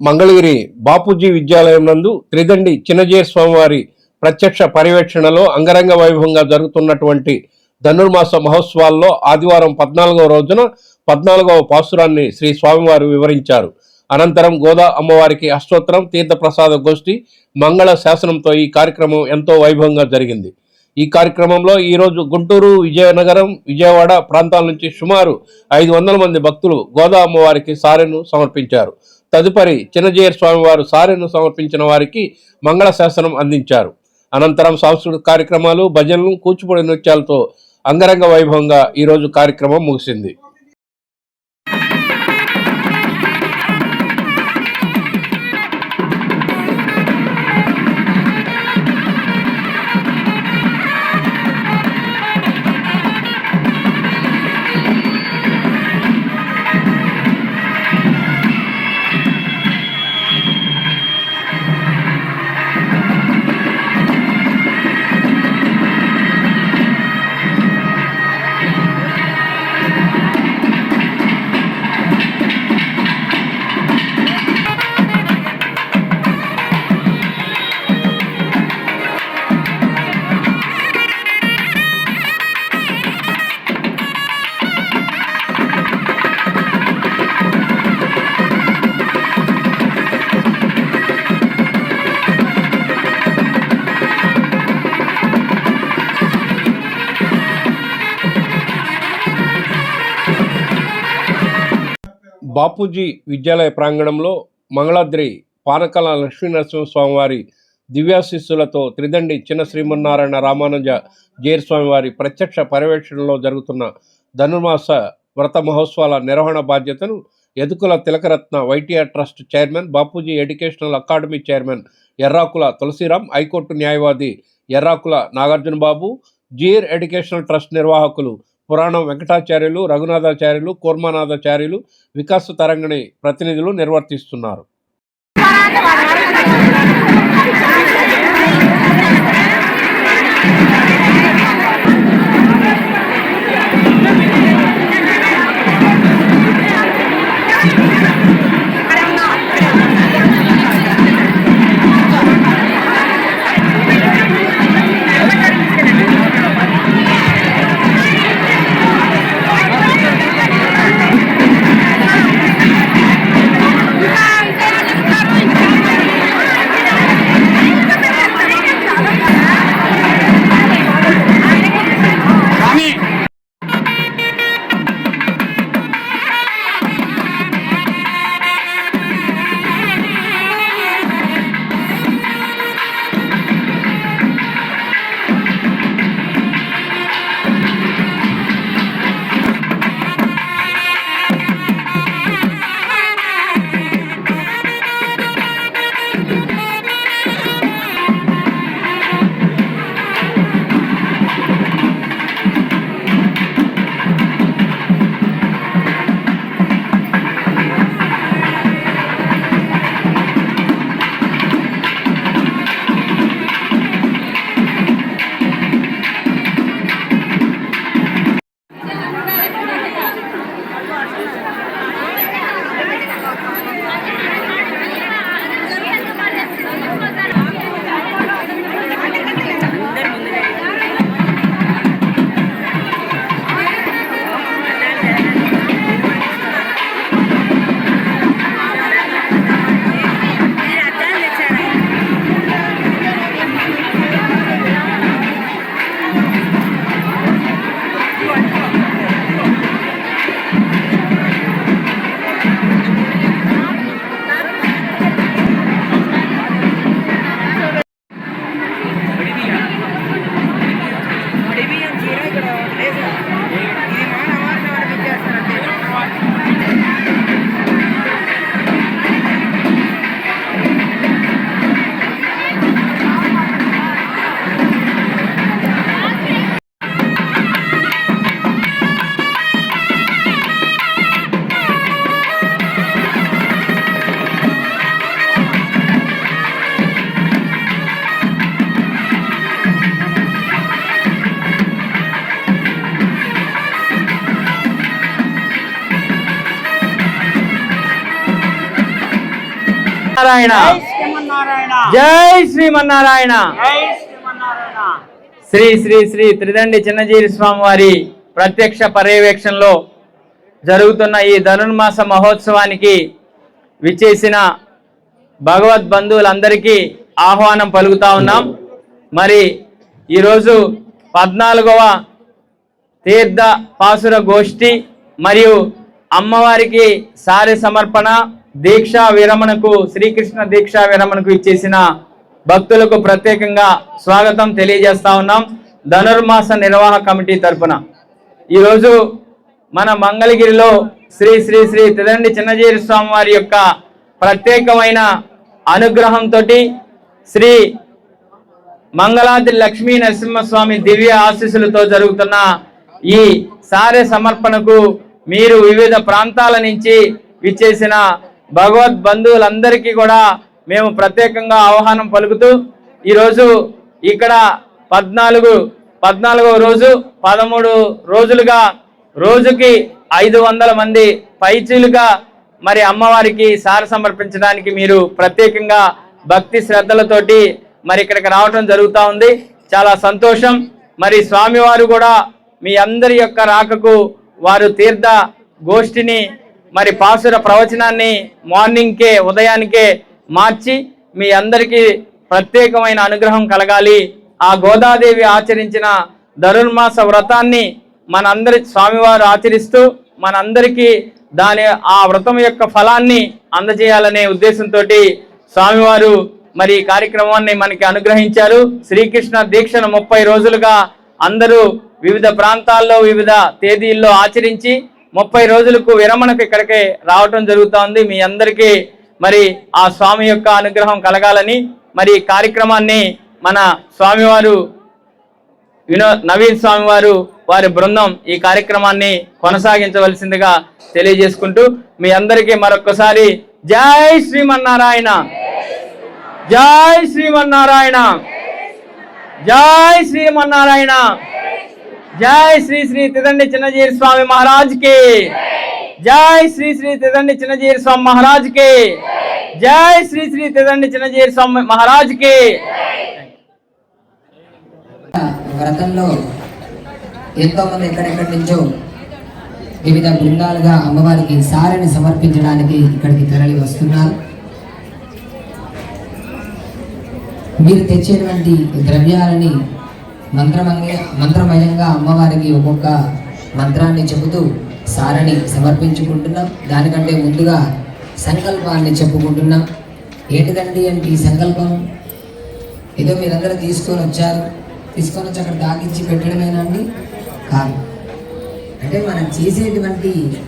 మంగళగిరి బాపూజీ విద్యాలయం నందు త్రిదండి చిన్నజీర స్వామివారి ప్రత్యక్ష పర్యవేక్షణలో అంగరంగ వైభవంగా జరుగుతున్నటువంటి ధనుర్మాస మహోత్సవాల్లో ఆదివారం పద్నాలుగవ రోజున పద్నాలుగవ పాసురాన్ని శ్రీ స్వామివారు వివరించారు. అనంతరం గోదా అమ్మవారికి అష్టోత్తరం తీర్థప్రసాద గోష్ఠి మంగళ శాసనంతో ఈ కార్యక్రమం ఎంతో వైభవంగా జరిగింది. ఈ కార్యక్రమంలో ఈరోజు గుంటూరు విజయనగరం విజయవాడ ప్రాంతాల నుంచి సుమారు ఐదు వందల మంది భక్తులు గోదా అమ్మవారికి సారెను సమర్పించారు. తదుపరి చిన్నజీయర్ స్వామివారు సారెను సమర్పించిన వారికి మంగళ శాసనం అందించారు. అనంతరం సాంస్కృతిక కార్యక్రమాలు భజనలు కూచిపూడి నృత్యాలతో అంగరంగ వైభవంగా ఈరోజు కార్యక్రమం ముగిసింది. బాపూజీ విద్యాలయ ప్రాంగణంలో మంగళాద్రి పానకల లక్ష్మీనరసింహ దివ్యాశిస్సులతో త్రిదండి చిన్న శ్రీమన్నారాయణ రామానుజ జైర్ స్వామివారి ప్రత్యక్ష పర్యవేక్షణలో జరుగుతున్న ధనుర్మాస వ్రత మహోత్సవాల నిర్వహణ బాధ్యతను Edukula Tilakaratna YTR trust chairman Bapuji educational academy chairman Errakula Tulasiram high court న్యాయవాది ఎర్రాకుల నాగార్జున బాబు జీర్ ఎడ్యుకేషనల్ ట్రస్ట్ నిర్వాహకులు పురాణం వెంకటాచార్యులు రఘునాథాచార్యులు కూర్మానాథాచార్యులు వికాస తరంగిణి ప్రతినిధులు నిర్వర్తిస్తున్నారు. నారాయణ శ్రీమన్నారాయణ. జై శ్రీమన్నారాయణ. జై శ్రీమన్నారాయణ. శ్రీ శ్రీ శ్రీ త్రిదండి చిన్నజీరి స్వామి వారి ప్రత్యక్ష పర్యవేక్షణలో జరుగుతున్న ఈ ధనుర్మాస మహోత్సవానికి విచ్చేసిన భగవద్ బంధువులందరికీ ఆహ్వానం పలుకుతా ఉన్నాం. మరి ఈరోజు పద్నాలుగవ తీర్థ పాసుర గోష్ఠి మరియు అమ్మవారికి సారి సమర్పణ దీక్షా విరమణకు శ్రీకృష్ణ దీక్షా విరమణకు ఇచ్చేసిన భక్తులకు ప్రత్యేకంగా స్వాగతం తెలియజేస్తా ఉన్నాం ధనుర్మాస నిర్వాహక కమిటీ తరపున. ఈరోజు మన మంగళగిరిలో శ్రీ శ్రీ శ్రీ తిదండి చిన్నజీరి స్వామి వారి యొక్క ప్రత్యేకమైన అనుగ్రహంతో శ్రీ మంగళాద్రి లక్ష్మీ నరసింహస్వామి దివ్య ఆశీస్సులతో జరుగుతున్న ఈ సార్య సమర్పణకు మీరు వివిధ ప్రాంతాల నుంచి విచ్చేసిన భగవద్ బంధువులందరికీ కూడా మేము ప్రత్యేకంగా ఆహ్వానం పలుకుతూ ఈరోజు ఇక్కడ పద్నాలుగు పద్నాలుగవ రోజు పదమూడు రోజులుగా రోజుకి ఐదు వందల మంది పైచీలుగా మరి అమ్మవారికి సార సమర్పించడానికి మీరు ప్రత్యేకంగా భక్తి శ్రద్ధలతోటి మరి ఇక్కడికి రావటం జరుగుతూ ఉంది. చాలా సంతోషం. మరి స్వామివారు కూడా మీ అందరి యొక్క రాకకు వారు తీర్థ గోష్ఠిని మరి పాసుర ప్రవచనాన్ని మార్నింగ్కే ఉదయానికే మార్చి మీ అందరికీ ప్రత్యేకమైన అనుగ్రహం కలగాలి. ఆ గోదాదేవి ఆచరించిన ధనుర్మాస వ్రతాన్ని మనందరి స్వామివారు ఆచరిస్తూ మనందరికీ దాని ఆ వ్రతం యొక్క ఫలాన్ని అందజేయాలనే ఉద్దేశంతో స్వామివారు మరి ఈ కార్యక్రమాన్ని మనకి అనుగ్రహించారు. శ్రీకృష్ణ దీక్షను ముప్పై రోజులుగా అందరూ వివిధ ప్రాంతాల్లో వివిధ తేదీల్లో ఆచరించి ముప్పై రోజులకు విరమణకు ఇక్కడికి రావటం జరుగుతోంది. మీ అందరికీ మరి ఆ స్వామి యొక్క అనుగ్రహం కలగాలని మరి కార్యక్రమాన్ని మన స్వామివారు వినో నవీన్ స్వామివారు వారి బృందం ఈ కార్యక్రమాన్ని కొనసాగించవలసిందిగా తెలియజేసుకుంటూ మీ అందరికీ మరొకసారి జై శ్రీమన్నారాయణ. జై శ్రీమన్నారాయణ. జై శ్రీమన్నారాయణ. జై శ్రీ శ్రీ తిదండి చిన్నజీరి స్వామి మహారాజ్కి జై శ్రీ శ్రీ తిదండి చిన్నజీరి స్వామి మహారాజ్కి జై శ్రీ శ్రీ తిదండి చిన్నజీరి స్వామి మహారాజ్కి వ్రతంలో ఎంతో మంది ఎక్కడెక్కడి నుంచో వివిధ బృందాలుగా అమ్మవారికి సారిని సమర్పించడానికి ఇక్కడికి తరలి వస్తున్నారు. మీరు తెచ్చేటువంటి ద్రవ్యాలని మంత్రమంగ మంత్రమయంగా అమ్మవారికి ఒక్కొక్క మంత్రాన్ని చెబుతూ సారని సమర్పించుకుంటున్నాం. దానికంటే ముందుగా సంకల్పాన్ని చెప్పుకుంటున్నాం. ఏంటిదండి అంటే ఈ సంకల్పం? ఏదో మీరందరూ తీసుకొని వచ్చారు. తీసుకొని వచ్చి అక్కడ దాకించి పెట్టడమేనండి? కాదు. అంటే మనం చేసేటువంటి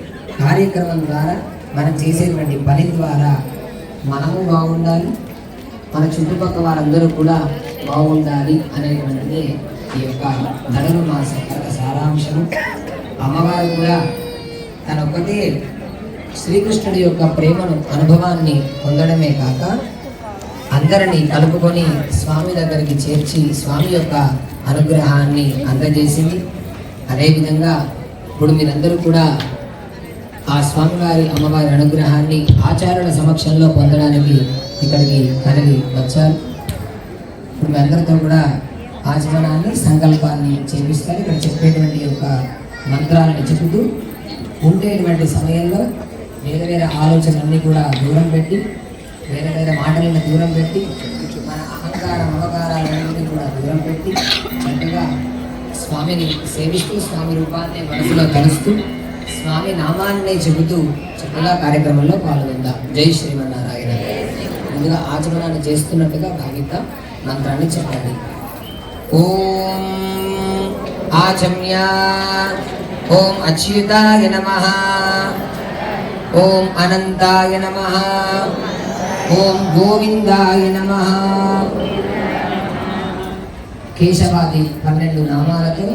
కార్యక్రమం ద్వారా మనం చేసేటువంటి పని ద్వారా మనము బాగుండాలి. మన చుట్టుపక్కల వారందరూ కూడా బాగుండాలి అనేటువంటిది ఈ యొక్క ధనురు మాస యొక్క సారాంశము. అమ్మవారు కూడా తన ఒకటి శ్రీకృష్ణుడి యొక్క ప్రేమను అనుభవాన్ని పొందడమే కాక అందరినీ కలుపుకొని స్వామి దగ్గరికి చేర్చి స్వామి యొక్క అనుగ్రహాన్ని అందజేసింది. అదేవిధంగా ఇప్పుడు మీరందరూ కూడా ఆ స్వామివారి అమ్మవారి అనుగ్రహాన్ని ఆచార్యుల సమక్షంలో పొందడానికి ఇక్కడికి కలిగి వచ్చారు. ఇప్పుడు మీ అందరితో కూడా ఆచమనాన్ని సంకల్పాన్ని చేపిస్తారు. ఇక్కడ చెప్పేటువంటి యొక్క మంత్రాలను చెబుతూ ఉండేటువంటి సమయంలో వేరే వేరే ఆలోచనలన్నీ కూడా దూరం పెట్టి వేరే వేరే మాటలను దూరం పెట్టి మన అహంకార మమకారాలన్నింటినీ కూడా దూరం పెట్టి చక్కగా స్వామిని సేవిస్తూ స్వామి రూపాన్ని మనసులో కలుస్తూ స్వామి నామాన్నే చెబుతూ చక్కగా కార్యక్రమంలో పాల్గొందాం. జై శ్రీమన్నారాయణ. ముందుగా ఆచమనాన్ని చేస్తున్నట్టుగా భాగిత మంత్రాన్ని చెప్పండి. ఓం ఆచమ్య ఓం అచ్యుతాయ నమ ఓం అనంతాయ నమ ఓం గోవిందాయ నమ కేశవాది పన్నెండు నామాలతో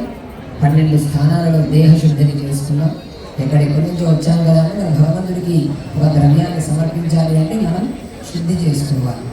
పన్నెండు స్థానాలలో దేహశుద్ధిని చేస్తున్నాం. ఎక్కడ ఎక్కడెక్కడి నుంచో వచ్చాం కదా మన భగవంతుడికి ఒక ద్రవ్యాన్ని సమర్పించాలి అంటే మనం శుద్ధి చేసుకోవాలి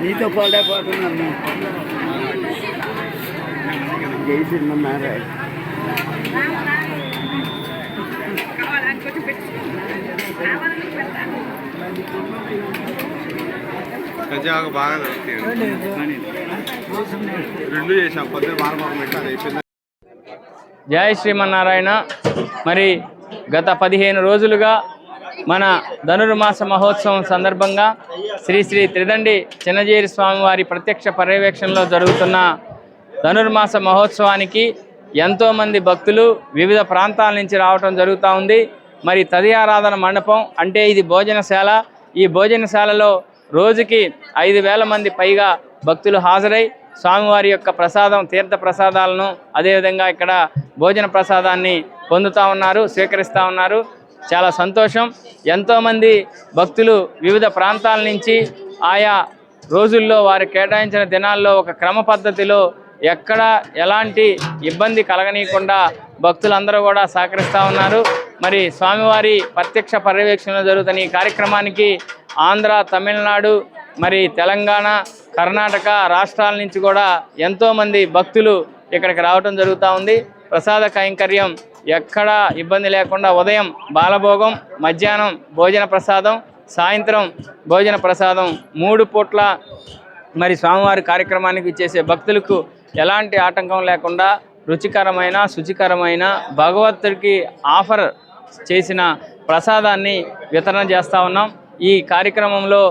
నీతో జై బాగా దొరుకుతాయి రెండు చేసాం పొద్దున వారం పెట్టారు అయిపోయింది. జై శ్రీమన్నారాయణ. మరి గత పదిహేను రోజులుగా మన ధనుర్మాస మహోత్సవం సందర్భంగా శ్రీ శ్రీ త్రిదండి చిన్నజీరి స్వామివారి ప్రత్యక్ష పర్యవేక్షణలో జరుగుతున్న ధనుర్మాస మహోత్సవానికి ఎంతోమంది భక్తులు వివిధ ప్రాంతాల నుంచి రావటం జరుగుతూ ఉంది. మరి తది ఆరాధన మండపం అంటే ఇది భోజనశాల. ఈ భోజనశాలలో రోజుకి ఐదు వేల మంది పైగా భక్తులు హాజరై స్వామివారి యొక్క ప్రసాదం తీర్థ ప్రసాదాలను అదేవిధంగా ఇక్కడ భోజన ప్రసాదాన్ని పొందుతూ ఉన్నారు స్వీకరిస్తూ ఉన్నారు. చాలా సంతోషం. ఎంతోమంది భక్తులు వివిధ ప్రాంతాల నుంచి ఆయా రోజుల్లో వారు కేటాయించిన దినాల్లో ఒక క్రమ పద్ధతిలో ఎక్కడ ఎలాంటి ఇబ్బంది కలగనీయకుండా భక్తులందరూ కూడా సహకరిస్తూ ఉన్నారు. మరి స్వామివారి ప్రత్యక్ష పర్యవేక్షణలో జరుగుతున్న ఈ కార్యక్రమానికి ఆంధ్ర తమిళనాడు మరి తెలంగాణ కర్ణాటక రాష్ట్రాల నుంచి కూడా ఎంతోమంది భక్తులు ఇక్కడికి రావటం జరుగుతూ ఉంది. ప్రసాద కైంకర్యం ఎక్కడా ఇబ్బంది లేకుండా ఉదయం బాలభోగం మధ్యాహ్నం భోజన ప్రసాదం సాయంత్రం భోజన ప్రసాదం మూడు పూట్ల మరి స్వామివారి కార్యక్రమానికి చేసే భక్తులకు ఎలాంటి ఆటంకం లేకుండా రుచికరమైన శుచికరమైన భగవంతుడికి ఆఫర్ చేసిన ప్రసాదాన్ని వితరణ చేస్తూ ఉన్నాం. ఈ కార్యక్రమంలో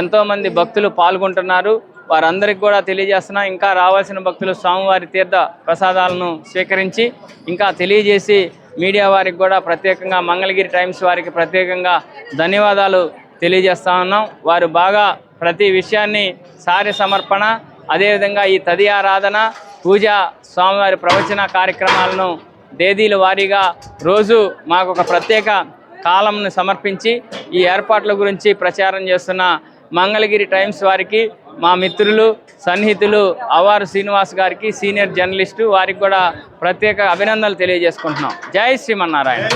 ఎంతోమంది భక్తులు పాల్గొంటున్నారు. వారందరికీ కూడా తెలియజేస్తున్నా. ఇంకా రావాల్సిన భక్తులు స్వామివారి తీర్థ ప్రసాదాలను స్వీకరించి ఇంకా తెలియజేసి మీడియా వారికి కూడా ప్రత్యేకంగా మంగళగిరి టైమ్స్ వారికి ప్రత్యేకంగా ధన్యవాదాలు తెలియజేస్తా ఉన్నాం. వారు బాగా ప్రతి విషయాన్ని సారి సమర్పణ అదేవిధంగా ఈ తది ఆరాధన పూజ స్వామివారి ప్రవచన కార్యక్రమాలను తేదీల వారీగా రోజు మాకు ఒక ప్రత్యేక కాలంను సమర్పించి ఈ ఏర్పాట్ల గురించి ప్రచారం చేస్తున్న మంగళగిరి టైమ్స్ వారికి మా మిత్రులు సన్నిహితులు అవారు శ్రీనివాస్ గారికి సీనియర్ జర్నలిస్టు వారికి కూడా ప్రత్యేక అభినందనలు తెలియజేసుకుంటున్నాం. జై శ్రీమన్నారాయణ.